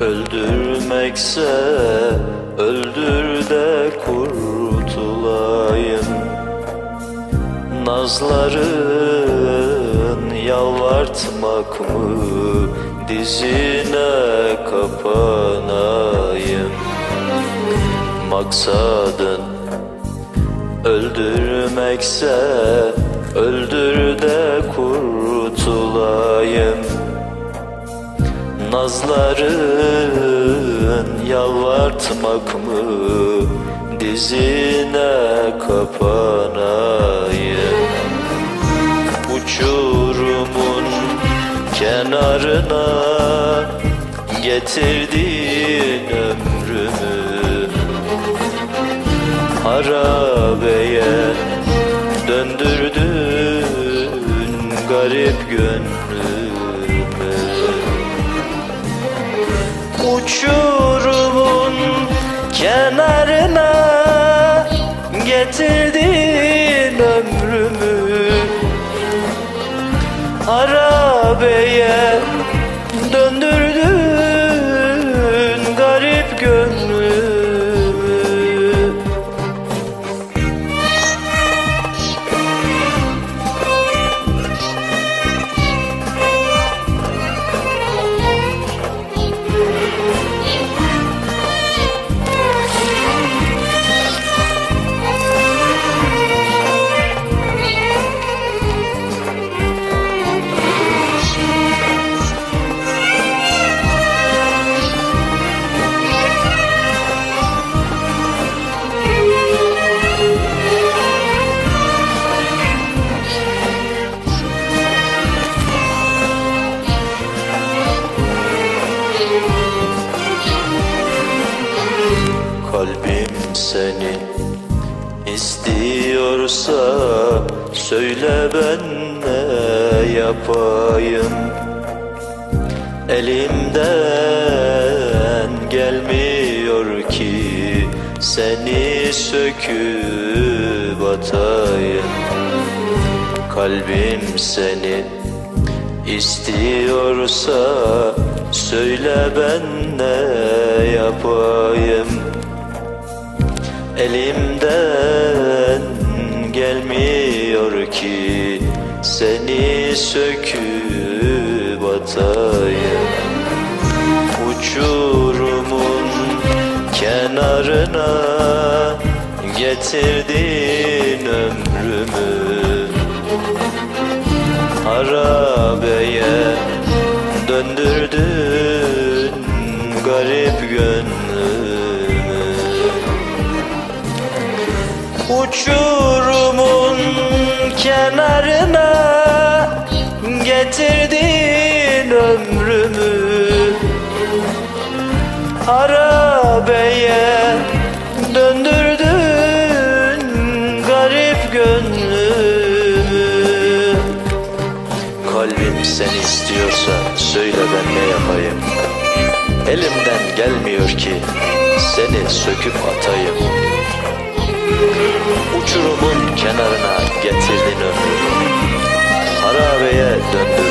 Öldürmekse öldür de kurtulayım. Nazların yalvartmak mı dizine kapanayım? Maksadın öldürmekse öldür de Nazların yalvartmak mı? Dizine kapanayım. Uçurumun kenarına getirdin ömrümü. Harabeye döndürdün garip gönlümü Uçurumun kenarına getirdin ömrümü. Harabeye Kalbim seni istiyorsa söyle ben ne yapayım? Elimden gelmiyor ki seni söküp atayım. Kalbim seni istiyorsa söyle ben ne yapayım Elimden gelmiyor ki seni söküp atayım. Uçurumun kenarına getirdin ömrümü. Harabeye döndürdün Uçurumun kenarına getirdin ömrümü. Harabeye döndürdün garip gönlümü. Kalbim seni istiyorsa söyle ben ne yapayım? Elimden gelmiyor ki seni söküp atayım Uçurumun kenarına getirdin ömrümü. Harabeye döndürdün